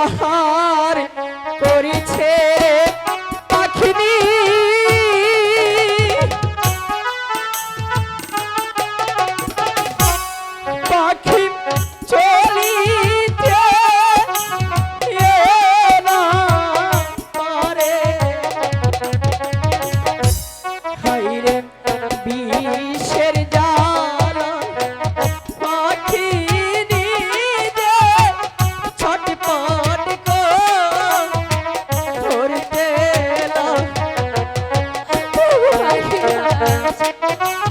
আহার বিষের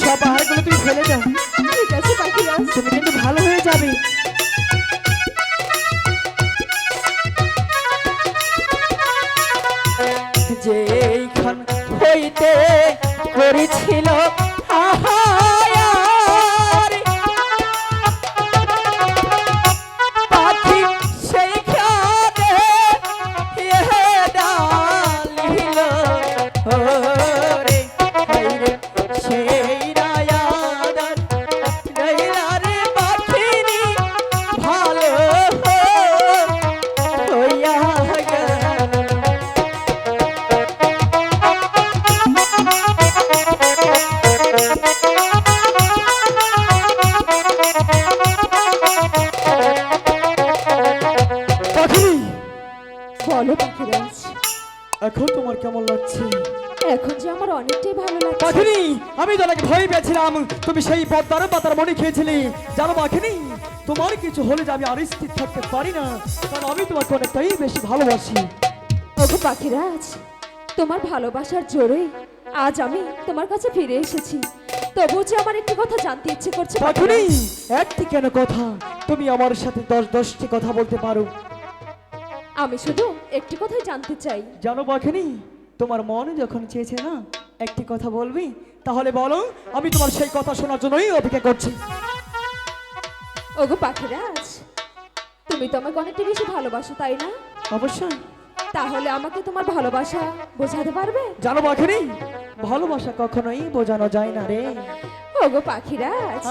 সব তুমি ফেলে দাও। ঠিক আছে পাখিরাজ তুমি কিন্তু ভালো হয়ে যাবে। যেইখান হইতে করেছিল বলো পাখিরাজ এখন তোমার কেমন লাগছে? এখন যে আমার অনেকটাই ভালো লাগছে। পাখিনি আমি তো অনেক ভয় পেয়েছিলাম। তুমি সেই পদ্মার পাতার মনে খেয়েছিলে। জানো পাখিনি তোমার কিছু হলে যে আমি আর স্থির থাকতে পারি না কারণ আমি তোমাকে অনেকটাই বেশি ভালোবাসি। ওগো পাখিরাজ তোমার ভালোবাসার জোরে আজ আমি তোমার কাছে ফিরে এসেছি। তবু যে আমার একটি কথা জানতে ইচ্ছে করছে পাখিনি। একটি কেন কথা? তুমি আমার সাথে দশ দশটি কথা বলতে পারো। আমি শুধু একটি কথাই জানতে চাই। জানো পাখিনি তোমার মন যখন চেয়েছে না একটি কথা বলবি তাহলে বলো আমি তোমার সেই কথা শোনার জন্যই অপেক্ষা করছি। ওগো পাখিরাজ তুমি তো আমাকে অনেকটা বেশি ভালোবাসো তাই না? অবশ্যই। তাহলে আমাকে তোমার ভালোবাসা বোঝাতে পারবে? জানো পাখিনি ভালোবাসা কখনোই বোঝানো যায় না রে। ওগো পাখিরাজ